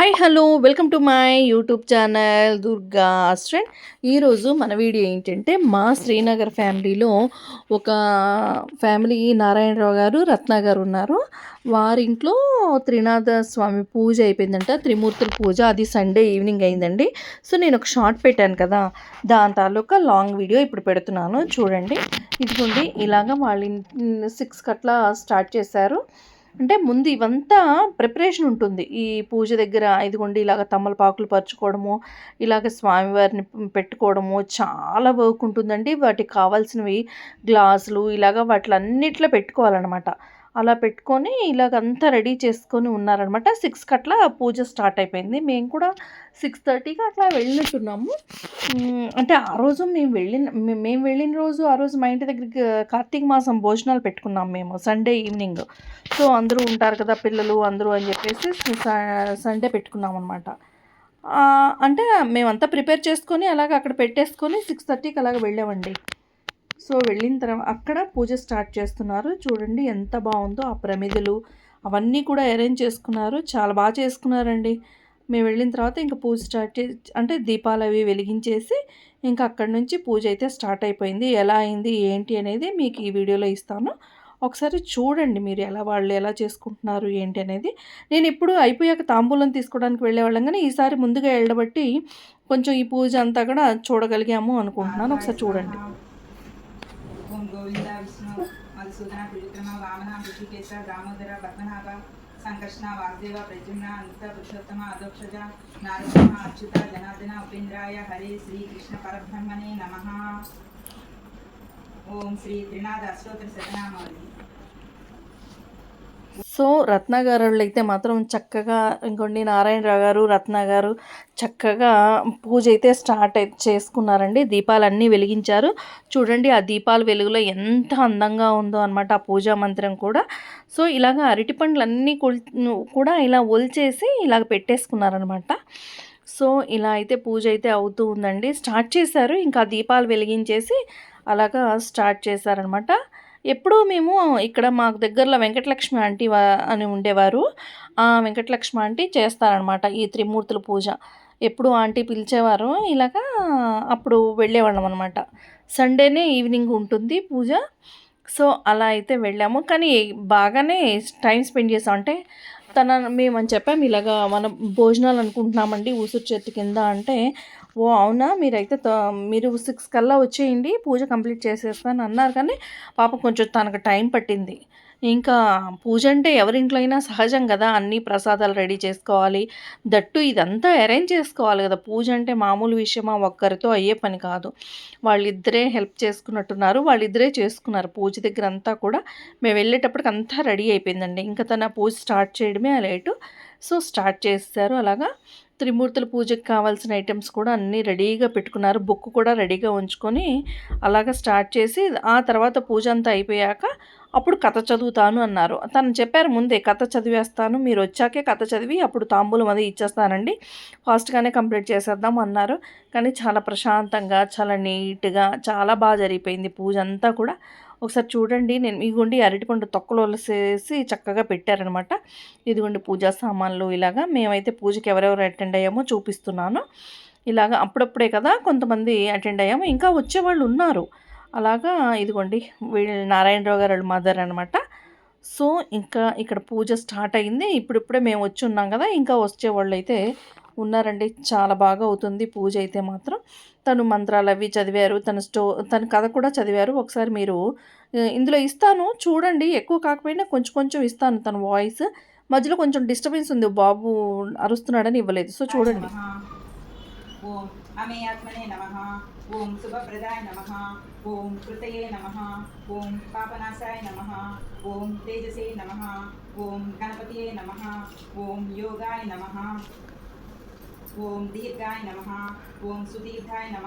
Hi hello welcome to my YouTube channel Durga అస్ట్రెంట్ ఈరోజు మన video ఏంటంటే మా శ్రీనగర్ ఫ్యామిలీలో ఒక ఫ్యామిలీ నారాయణరావు గారు రత్న గారు ఉన్నారు. వారింట్లో త్రినాథ స్వామి పూజ అయిపోయిందంట. త్రిమూర్తుల పూజ. అది సండే ఈవినింగ్ అయిందండి. సో నేను ఒక షార్ట్ పెట్టాను కదా. దాని తాలూకా లాంగ్ వీడియో ఇప్పుడు పెడుతున్నాను. చూడండి. ఇదిగోండి ఇలాగ వాళ్ళ సిక్స్ కట్లా స్టార్ట్ చేశారు. అంటే ముందు ఇవంతా ప్రిపరేషన్ ఉంటుంది. ఈ పూజ దగ్గర ఇదిగోండి ఇలాగ తమలపాకులు పరుచుకోవడము ఇలాగ స్వామివారిని పెట్టుకోవడము చాలా వర్క్ ఉంటుందండి. వాటికి కావాల్సినవి గ్లాసులు ఇలాగ వాటిలన్నిట్లో పెట్టుకోవాలన్నమాట. అలా పెట్టుకొని ఇలాగంతా రెడీ చేసుకొని ఉన్నారనమాట. సిక్స్కి అట్లా పూజ స్టార్ట్ అయిపోయింది. మేము కూడా సిక్స్ థర్టీకి అట్లా వెళ్ళినట్టున్నాము అంటే ఆ రోజు మేము వెళ్ళిన మేము వెళ్ళిన రోజు ఆ రోజు మా ఇంటి దగ్గరికి కార్తీక మాసం భోజనాలు పెట్టుకున్నాం మేము సండే ఈవినింగ్. సో అందరూ ఉంటారు కదా పిల్లలు అందరూ అని చెప్పేసి స- సండే పెట్టుకున్నాం అనమాట అంటే మేమంతా ప్రిపేర్ చేసుకొని అలాగ అక్కడ పెట్టేసుకొని సిక్స్ థర్టీకి అలాగ వెళ్ళామండి. సో వెళ్ళిన తర్వాత అక్కడ పూజ స్టార్ట్ చేస్తున్నారు. చూడండి ఎంత బాగుందో ఆ ప్రమిదలు. అవన్నీ కూడా అరేంజ్ చేసుకున్నారు. చాలా బాగా చేసుకున్నారండి. మేము వెళ్ళిన తర్వాత ఇంకా పూజ స్టార్ట్ చే అంటే దీపాలు అవి వెలిగించేసి ఇంకా అక్కడి నుంచి పూజ అయితే స్టార్ట్ అయిపోయింది. ఎలా అయింది ఏంటి అనేది మీకు ఈ వీడియోలో ఇస్తాను. ఒకసారి చూడండి మీరు ఎలా వాళ్ళు ఎలా చేసుకుంటున్నారు ఏంటి అనేది. నేను ఇప్పుడు అయిపోయాక తాంబూలం తీసుకోవడానికి వెళ్ళేవాళ్ళం కానీ ఈసారి ముందుగా వెళ్ళబట్టి కొంచెం ఈ పూజ అంతా కూడా చూడగలిగాము అనుకుంటున్నాను. ఒకసారి చూడండి. గోవింద విష్ణు మధుసూదన త్రివిక్రమ వామన ఋషికేశ దామోదర పద్మనాభ సంకర్షణ వాసుదేవ ప్రద్యుమ్న అనంత పురుషోత్తమ అధోక్షజ నారసింహ అచ్యుత జనార్దన ఉపేంద్రాయ హరే శ్రీ కృష్ణ పరబ్రహ్మణే నమ ఓం శ్రీ త్రినాథ అష్టోత్తర శతనామావళి సో రత్న గారు అయితే మాత్రం చక్కగా ఇంకోండి నారాయణరావు గారు రత్న గారు చక్కగా పూజ అయితే స్టార్ట్ చేసుకున్నారండి. దీపాలన్నీ వెలిగించారు. చూడండి ఆ దీపాల వెలుగులో ఎంత అందంగా ఉందో అనమాట ఆ పూజా మందిరం కూడా. సో ఇలాగ అరటి పండ్లన్నీ కూడా ఇలా ఒలిచేసి ఇలాగ పెట్టేసుకున్నారనమాట సో ఇలా అయితే పూజ అయితే అవుతూ ఉందండి. స్టార్ట్ చేశారు. ఇంకా దీపాలు వెలిగించేసి అలాగా స్టార్ట్ చేశారనమాట ఎప్పుడూ మేము ఇక్కడ మాకు దగ్గరలో వెంకటలక్ష్మి ఆంటీ అని ఉండేవారు. ఆ వెంకటలక్ష్మి ఆంటీ చేస్తారనమాట ఈ త్రిమూర్తుల పూజ. ఎప్పుడు ఆంటీ పిలిచేవారు ఇలాగా అప్పుడు వెళ్ళేవాళ్ళం అనమాట సండేనే ఈవినింగ్ ఉంటుంది పూజ. సో అలా అయితే వెళ్ళాము. కానీ బాగానే టైం స్పెండ్ చేసాం. అంటే తన మేమని చెప్పాము ఇలాగా మనం భోజనాలు అనుకుంటున్నామండి ఊసురు చేతి కింద అంటే ఓ అవునా? మీరైతే త- మీరు సిక్స్ కల్లా వచ్చేయండి పూజ కంప్లీట్ చేసేస్తాను అన్నారు. కానీ పాప కొంచెం తనకు టైం పట్టింది. ఇంకా పూజ అంటే ఎవరింట్లో అయినా సహజం కదా. అన్ని ప్రసాదాలు రెడీ చేసుకోవాలి. దట్టు ఇదంతా అరేంజ్ చేసుకోవాలి కదా. పూజ అంటే మామూలు విషయమా? ఒక్కరితో అయ్యే పని కాదు. వాళ్ళిద్దరే హెల్ప్ చేసుకున్నట్టున్నారు. వాళ్ళిద్దరే చేసుకున్నారు. పూజ దగ్గర అంతా కూడా. మేము వెళ్ళేటప్పటికి అంతా రెడీ అయిపోయిందండి. ఇంకా తన పూజ స్టార్ట్ చేయడమే లేటు సో స్టార్ట్ చేస్తారు అలాగా త్రిమూర్తుల పూజకి కావాల్సిన ఐటమ్స్ కూడా అన్నీ రెడీగా పెట్టుకున్నారు. బుక్ కూడా రెడీగా ఉంచుకొని అలాగ స్టార్ట్ చేసి ఆ తర్వాత పూజ అంతా అయిపోయాక అప్పుడు కథ చదువుతాను అన్నారు. తను చెప్పారు ముందే కథ చదివేస్తాను. మీరు వచ్చాకే కథ చదివి అప్పుడు తాంబూలం అది ఇచ్చేస్తానండి. ఫాస్ట్గానే కంప్లీట్ చేసేద్దాం అన్నారు. కానీ చాలా ప్రశాంతంగా చాలా నీట్గా చాలా బాగా జరిగిపోయింది పూజ అంతా కూడా. ఒకసారి చూడండి. నేను ఇదిగోండి అరటిపండు తొక్కలు వలసేసి చక్కగా పెట్టారనమాట. ఇదిగోండి పూజా సామాన్లు ఇలాగా మేమైతే పూజకి ఎవరెవరు అటెండ్ అయ్యామో చూపిస్తున్నాను. ఇలాగా అప్పుడప్పుడే కదా కొంతమంది అటెండ్ అయ్యాము. ఇంకా వచ్చేవాళ్ళు ఉన్నారు. అలాగా ఇదిగోండి వీళ్ళు నారాయణరావు గారు వాళ్ళ మదర్ అనమాట. సో ఇంకా ఇక్కడ పూజ స్టార్ట్ అయింది. ఇప్పుడిప్పుడే మేము వచ్చి ఉన్నాం కదా. ఇంకా వచ్చేవాళ్ళు అయితే ఉన్నారండి. చాలా బాగా అవుతుంది పూజ అయితే మాత్రం. తను మంత్రాలు అవి చదివారు. తన స్టో తన కథ కూడా చదివారు. ఒకసారి మీరు ఇందులో ఇస్తాను. చూడండి. ఎక్కువ కాకపోయినా కొంచెం కొంచెం ఇస్తాను తన వాయిస్. మధ్యలో కొంచెం డిస్టర్బెన్స్ ఉంది. బాబు అరుస్తున్నాడని ఇవ్వలేదు. సో చూడండి. ఓం నమ. ఓం శుభప్రదాయ నమ. ఓం కృతయే నమ. ఓం పాపనాశాయ నమ. ఓం తేజసే నమ. ఓం గణపతియే నమ. ఓం యోగాయ నమ. ఓం దీర్ఘాయ నమ ఓం సుదీర్ఘాయ నమ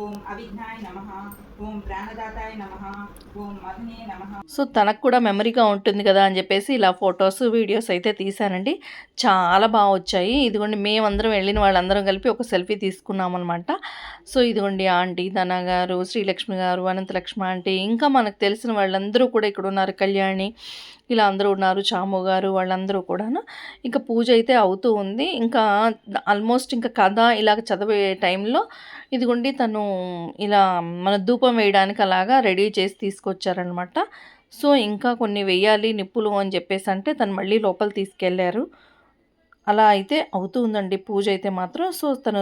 ఓం అవిఘ్నాయ నమ ఓం ప్రాణదాతాయ నమ ఓం మధునే నమ. సో తనకు కూడా మెమరీగా ఉంటుంది కదా అని చెప్పేసి ఇలా ఫొటోస్ వీడియోస్ అయితే తీశానండి. చాలా బాగా వచ్చాయి. ఇదిగోండి మేమందరం వెళ్ళిన వాళ్ళందరం కలిపి ఒక సెల్ఫీ తీసుకున్నాం అనమాట సో ఇదిగోండి ఆంటీ ధన గారు శ్రీలక్ష్మి గారు అనంతలక్ష్మి ఆంటీ ఇంకా మనకు తెలిసిన వాళ్ళందరూ కూడా ఇక్కడ ఉన్నారు. కళ్యాణి ఇలా అందరూ ఉన్నారు చాము గారు వాళ్ళందరూ కూడాను. ఇంకా పూజ అయితే అవుతూ ఉంది. ఇంకా ఆల్మోస్ట్ ఇంకా కథ ఇలాగ చదివే టైంలో ఇదిగోండి తను ఇలా మన ధూపం వేయడానికి అలాగా రెడీ చేసి తీసుకొచ్చారనమాట. సో ఇంకా కొన్ని వెయ్యాలి నిప్పులు అని చెప్పేసి అంటే తను మళ్ళీ లోపల తీసుకెళ్ళారు అలా అయితే అవుతూ ఉందండి పూజ అయితే మాత్రం. సో తను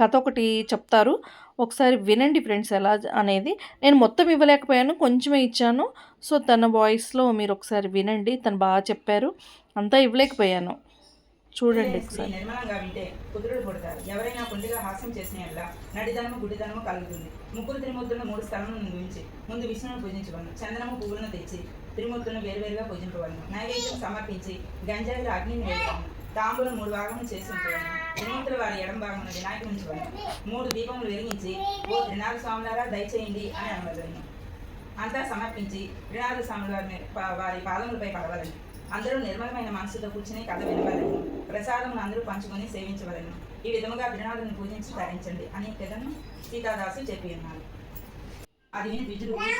కథ ఒకటి చెప్తారు. ఒకసారి వినండి ఫ్రెండ్స్ ఎలా అనేది. నేను మొత్తం ఇవ్వలేకపోయాను కొంచెమే ఇచ్చాను. సో తన వాయిస్లో మీరు ఒకసారి వినండి. తను బాగా చెప్పారు. అంతా ఇవ్వలేకపోయాను. చూడండి ఒకసారి. నిర్మలంగా వింటే పుత్రుడు పుడతారు. ఎవరైనా కుంటిగా హాస్యం చేసిన ఎడల నడిదనము గుడిదనము కలుగుతుంది. ముగ్గురు త్రిమూర్తులను మూడు స్థలములను ముందు విష్ణువును పూజించవలను చందనము పువ్వులను తెచ్చి త్రిమూర్తులను వేరువేరుగా పూజింపవలను నైవేద్యం సమర్పించి గంజాయిలో అగ్నిని వేయవలను తాంబూలం మూడు భాగములు చేసి ఉంచవలను వారి ఎడం భాగమున వినాయకుని చూడండి మూడు దీపములు వెలిగించి ఓ త్రినాథ స్వాములారా దయచేయండి అని అనవలను అంతా సమర్పించి త్రినాథ స్వాముల వారి వారి పాదములపై పడవలను. అందరూ నిర్మలమైన మనసుతో కూర్చుని కథ వినవలను. ప్రసాదమును అందరూ పంచుకొని సేవించవలను. ఈ విధముగా త్రినాథుని పూజించి తరించండి అని కథను సీతాదాసు చెప్పి ఉన్నారు అది విని ద్విజుడు పూజ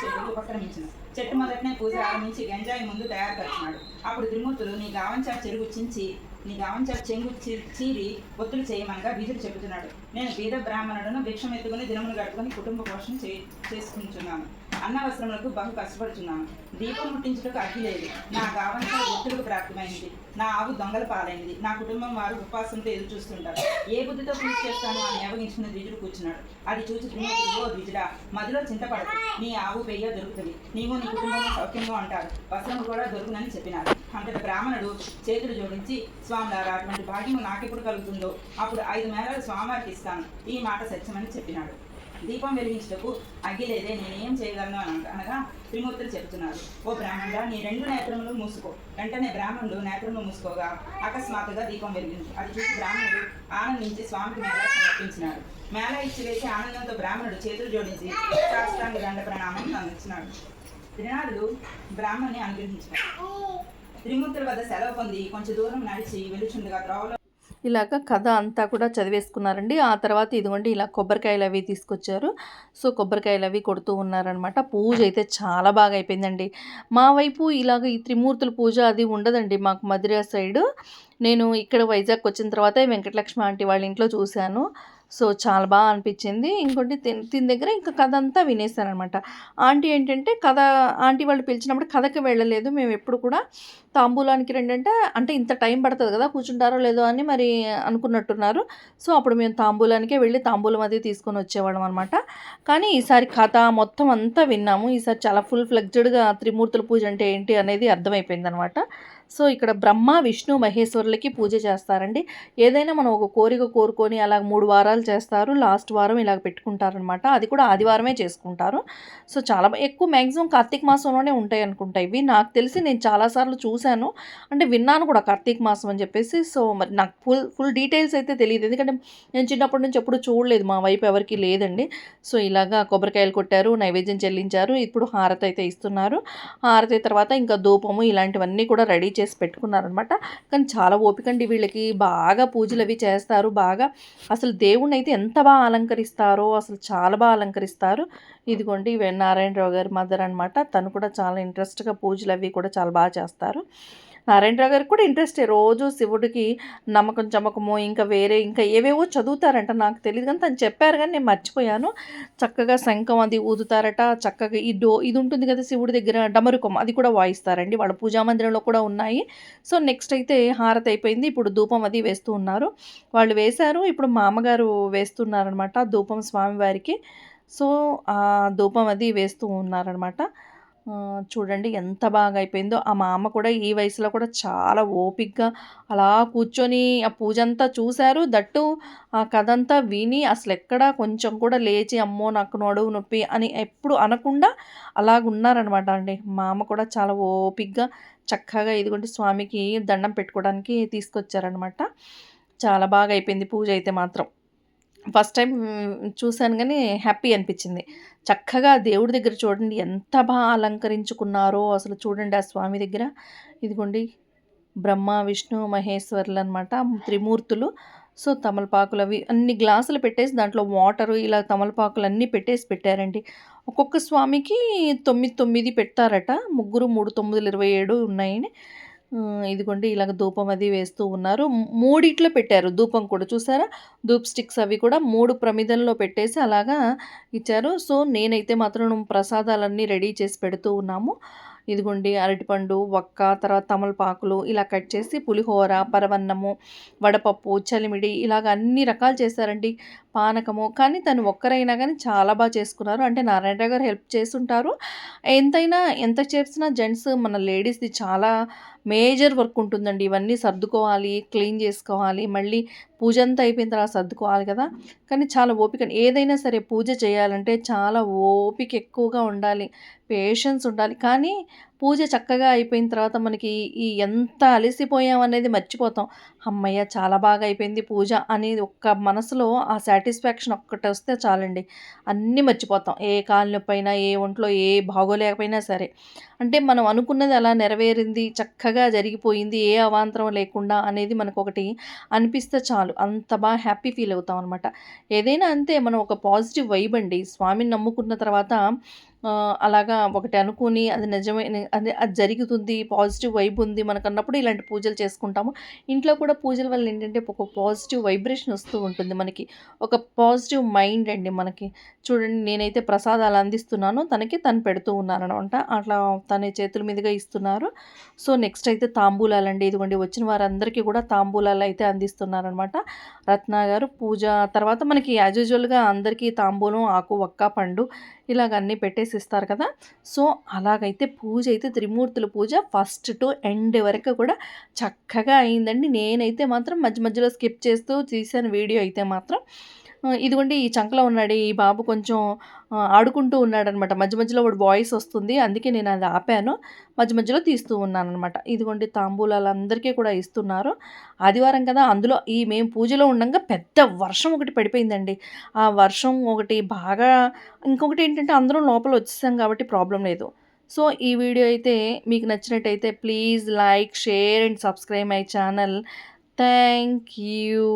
చెట్టు మొదటనే పూజ ఆరంభించి గంజాయి ముందు తయారుపరిచినాడు అప్పుడు త్రిమూర్తులు నీ గావంచా చెరుగు చించి నీ గావంచా చెంగు చీరి ఒత్తులు చేయమనగా ద్విజుడు చెబుతున్నాడు నేను బీద బ్రాహ్మణుడును భిక్షం ఎత్తుకుని దినములు గడుపుకొని కుటుంబ పోషణ చే చేసుకుంటున్నాను. అన్నవసరములకు బహు కష్టపడుచున్నాను. దీపం ముట్టించుటకు అగ్గి లేదు. నా గావంచా గుర్తులకు ప్రాప్తమైంది నా ఆవు దొంగల పాలైంది నా కుటుంబం వారు ఉపాసంతో ఎదురు చూస్తుంటారు. ఏ బుద్ధితో పూజ చేస్తాను అని అవగించుకున్న ద్విజుడు కూర్చున్నాడు. అది చూసి త్రిమూర్తులు ఓ ద్విజుడా మదిలో చింతపడదు నీ ఆవు పెయ్య దొరుకుతుంది. నీవు నీ కుటుంబం సౌఖ్యంగా అంటారు. వస్త్రము కూడా దొరుకునని చెప్పినారు. అంతటి బ్రాహ్మణుడు చేతులు జోడించి స్వామిలారా అటువంటి భాగ్యము నాకెప్పుడు కలుగుతుందో? అప్పుడు ఐదు మేళాలు స్వామివారికి ఇస్తాను. ఈ మాట సత్యమని చెప్పినాడు. దీపం వెలిగించటకు అగ్గి లేదే నేనేం చేయగలను అని అనగా త్రిమూర్తులు చెప్తున్నారు ఓ బ్రాహ్మణుడా నీ రెండు నేత్రములు మూసుకో. వెంటనే బ్రాహ్మణుడు నేత్రములు మూసుకోగా అకస్మాత్తుగా దీపం వెలిగింది అది చూసి బ్రాహ్మణుడు ఆనందించి స్వామికి మేళ సమర్పించినాడు. మేళ ఇచ్చి వేసి ఆనందంతో బ్రాహ్మణుడు చేతులు జోడించి శాస్త్రాంగ దండ ప్రణామం అందించినాడు. త్రినాథుడు బ్రాహ్మణ్ణి అనుగ్రహించాడు త్రిమూర్తుల వద్ద సెలవు పొంది కొంచెం దూరం నడిచి వెలుచుండగా త్రోవలో ఇలాగ కథ అంతా కూడా చదివేసుకున్నారండి. ఆ తర్వాత ఇదిగోండి ఇలా కొబ్బరికాయలు అవి తీసుకొచ్చారు. సో కొబ్బరికాయలు అవి కొడుతూ ఉన్నారనమాట పూజ అయితే చాలా బాగా అయిపోయిందండి. మా వైపు ఇలాగ ఈ త్రిమూర్తుల పూజ అది ఉండదండి మాకు మధుర సైడ్. నేను ఇక్కడ వైజాగ్ వచ్చిన తర్వాత వెంకటలక్ష్మి ఆంటీ వాళ్ళ ఇంట్లో చూశాను. సో చాలా బాగా అనిపించింది. ఇంకోటి తిన్- దగ్గర ఇంకా కథ అంతా వినేసాను ఆంటీ ఏంటంటే కథ ఆంటీ వాళ్ళు పిలిచినప్పుడు కథకి వెళ్ళలేదు. మేము ఎప్పుడు కూడా తాంబూలానికి రెండంటే అంటే అంటే ఇంత టైం పడుతుంది కదా కూర్చుంటారో లేదో అని మరి అనుకున్నట్టున్నారు. సో అప్పుడు మేము తాంబూలానికే వెళ్ళి తాంబూలం అది తీసుకొని వచ్చేవాళ్ళం అనమాట. కానీ ఈసారి కథ మొత్తం అంతా విన్నాము. ఈసారి చాలా ఫుల్ ఫ్లెక్జ్డ్గా త్రిమూర్తుల పూజ అంటే ఏంటి అనేది అర్థమైపోయింది అనమాట సో ఇక్కడ బ్రహ్మ విష్ణు మహేశ్వరులకి పూజ చేస్తారండి. ఏదైనా మనం ఒక కోరిక కోరుకొని అలా మూడు వారాలు చేస్తారు లాస్ట్ వారం ఇలాగ పెట్టుకుంటారనమాట. అది కూడా ఆదివారమే చేసుకుంటారు. సో చాలా ఎక్కువ మ్యాక్సిమం కార్తీక మాసంలోనే ఉంటాయి అనుకుంటా ఇవి. నాకు తెలిసి నేను చాలాసార్లు చూశాను. అంటే విన్నాను కూడా కార్తీక మాసం అని చెప్పేసి. సో మరి నాకు ఫుల్ ఫుల్ డీటెయిల్స్ అయితే తెలియదు. ఎందుకంటే నేను చిన్నప్పటి నుంచి ఎప్పుడు చూడలేదు. మా వైపు ఎవరికి లేదండి. సో ఇలాగా కొబ్బరికాయలు కొట్టారు నైవేద్యం చెల్లించారు. ఇప్పుడు హారతి అయితే ఇస్తున్నారు. హారతి తర్వాత ఇంకా ధూపము ఇలాంటివన్నీ కూడా రెడీ చేసి పెట్టుకున్నారనమాట. కానీ చాలా ఓపిక అండి వీళ్ళకి. బాగా పూజలు అవి చేస్తారు. బాగా అసలు దేవుణ్ణి అయితే ఎంత బాగా అలంకరిస్తారో అసలు చాలా బాగా అలంకరిస్తారు. ఇదిగోండి ఇవి నారాయణరావు గారి మదర్ అనమాట. తను కూడా చాలా ఇంట్రెస్ట్గా పూజలు అవి కూడా చాలా బాగా చేస్తారు. నారాయణరావు గారికి కూడా ఇంట్రెస్టే. రోజు శివుడికి నమ్మకం చమ్మకము ఇంకా వేరే ఇంకా ఏవేవో చదువుతారంట. నాకు తెలియదు కానీ తను చెప్పారు కానీ నేను మర్చిపోయాను. చక్కగా శంఖం అది ఊదుతారట. చక్కగా ఈ డో ఇది ఉంటుంది కదా శివుడి దగ్గర డమరుకం అది కూడా వాయిస్తారండి. వాళ్ళ పూజా మందిరంలో కూడా ఉన్నాయి. సో నెక్స్ట్ అయితే హారతి అయిపోయింది. ఇప్పుడు ధూపం అది వేస్తూ ఉన్నారు. వాళ్ళు వేశారు. ఇప్పుడు మా అమ్మగారు వేస్తున్నారనమాట ధూపం స్వామివారికి. సో ఆ ధూపం అది వేస్తూ ఉన్నారనమాట. చూడండి ఎంత బాగా అయిపోయిందో ఆ మా అమ్మ కూడా ఈ వయసులో కూడా చాలా ఓపిక్గా అలా కూర్చొని ఆ పూజ అంతా చూశారు. దట్టు ఆ కథ అంతా విని అసలు ఎక్కడ కొంచెం కూడా లేచి అమ్మో నాకు నడువు నొప్పి అని ఎప్పుడు అనకుండా అలాగున్నారనమాట అండి. మా అమ్మ కూడా చాలా ఓపిక్గా చక్కగా ఇదిగోండి స్వామికి దండం పెట్టుకోవడానికి తీసుకొచ్చారనమాట. చాలా బాగా అయిపోయింది పూజ అయితే మాత్రం. ఫస్ట్ టైం చూశాను కానీ హ్యాపీ అనిపించింది. చక్కగా దేవుడి దగ్గర చూడండి ఎంత బాగా అలంకరించుకున్నారో అసలు చూడండి ఆ స్వామి దగ్గర. ఇదిగోండి బ్రహ్మ విష్ణు మహేశ్వరులు అనమాట త్రిమూర్తులు. సో తమలపాకులు అవి అన్ని గ్లాసులు పెట్టేసి దాంట్లో వాటరు ఇలా తమలపాకులు అన్నీ పెట్టేసి పెట్టారండి. ఒక్కొక్క స్వామికి తొమ్మిది తొమ్మిది పెడతారట. ముగ్గురు మూడు తొమ్మిదిలు ఇరవై ఏడు ఉన్నాయని. ఇదిగోండి ఇలాగ ధూపం అది వేస్తూ ఉన్నారు. మూడిట్లో పెట్టారు ధూపం కూడా చూసారా? ధూప్ స్టిక్స్ అవి కూడా మూడు ప్రమిదల్లో పెట్టేసి అలాగా ఇచ్చారు. సో నేనైతే మాత్రం ప్రసాదాలన్నీ రెడీ చేసి పెడుతూ ఉన్నాము. ఇదిగోండి అరటిపండు వక్క తర్వాత తమలపాకులు ఇలా కట్ చేసి పులిహోర పరవన్నము వడపప్పు చలిమిడి ఇలాగ అన్ని రకాలు చేశారండి. పానకము కానీ తను ఒక్కరైనా కానీ చాలా బాగా చేసుకున్నారు. అంటే నారాయణరావు గారు హెల్ప్ చేస్తుంటారు. ఎంతైనా ఎంత చేసినా జెంట్స్ మన లేడీస్ది చాలా మేజర్ వర్క్ ఉంటుందండి. ఇవన్నీ సర్దుకోవాలి క్లీన్ చేసుకోవాలి. మళ్ళీ పూజ అంతా అయిపోయిన తర్వాత సర్దుకోవాలి కదా. కానీ చాలా ఓపిక ఏదైనా సరే పూజ చేయాలంటే చాలా ఓపిక ఎక్కువగా ఉండాలి. పేషెన్స్ ఉండాలి. కానీ పూజ చక్కగా అయిపోయిన తర్వాత మనకి ఈ ఎంత అలసిపోయాం అనేది మర్చిపోతాం. అమ్మయ్య చాలా బాగా అయిపోయింది పూజ అనేది ఒక్క మనసులో ఆ సాటిస్ఫాక్షన్ ఒక్కటి వస్తే చాలండి. అన్నీ మర్చిపోతాం. ఏ కాలు పైన ఏ ఒంట్లో ఏ బాగోలేకపోయినా సరే. అంటే మనం అనుకున్నది అలా నెరవేరింది చక్కగా జరిగిపోయింది ఏ అవాంతరం లేకుండా అనేది మనకు ఒకటి అనిపిస్తే చాలు. అంత బాగా హ్యాపీ ఫీల్ అవుతాం అనమాట ఏదైనా అంతే మనం ఒక పాజిటివ్ వైబ్ అండి. స్వామిని నమ్ముకున్న తర్వాత అలాగా ఒకటి అనుకుని అది నిజమైన అది అది జరుగుతుంది పాజిటివ్ వైబ్ ఉంది మనకు అన్నప్పుడు ఇలాంటి పూజలు చేసుకుంటాము. ఇంట్లో కూడా పూజల వల్ల ఏంటంటే ఒక పాజిటివ్ వైబ్రేషన్ వస్తూ ఉంటుంది మనకి. ఒక పాజిటివ్ మైండ్ అండి మనకి. చూడండి నేనైతే ప్రసాదాలు అందిస్తున్నాను తనకి తను పెడుతూ ఉన్నాను అనమాట అట్లా తన చేతుల మీదుగా ఇస్తున్నారు. సో నెక్స్ట్ అయితే తాంబూలాలు అండి. ఇదిగోండి వచ్చిన వారందరికీ కూడా తాంబూలాలు అయితే అందిస్తున్నారనమాట. రత్న గారు పూజ తర్వాత మనకి యాజ్ యూజువల్గా అందరికీ తాంబూలం ఆకు ఒక్క పండు ఇలాగ అన్నీ పెట్టేసి ఇస్తారు కదా. సో అలాగైతే పూజ అయితే త్రిమూర్తుల పూజ ఫస్ట్ టు ఎండ్ వరకు కూడా చక్కగా అయిందండి. నేనైతే మాత్రం మధ్య మధ్యలో స్కిప్ చేస్తూ తీసాను వీడియో అయితే మాత్రం. ఇదిగోండి ఈ చంకలో ఉన్నాడు ఈ బాబు కొంచెం ఆడుకుంటూ ఉన్నాడనమాట. మధ్య మధ్యలో వాడు వాయిస్ వస్తుంది అందుకే నేను అది ఆపాను. మధ్య మధ్యలో తీస్తూ ఉన్నానమాట ఇదిగోండి తాంబూలాలు అందరికీ కూడా ఇస్తున్నారు. ఆదివారం కదా అందులో ఈ మేము పూజలో ఉండగా పెద్ద వర్షం ఒకటి పడిపోయిందండి. ఆ వర్షం ఒకటి బాగా ఇంకొకటి ఏంటంటే అందరం లోపల వచ్చేసాం కాబట్టి ప్రాబ్లం లేదు. సో ఈ వీడియో అయితే మీకు నచ్చినట్టయితే please like share and subscribe my channel. Thank you.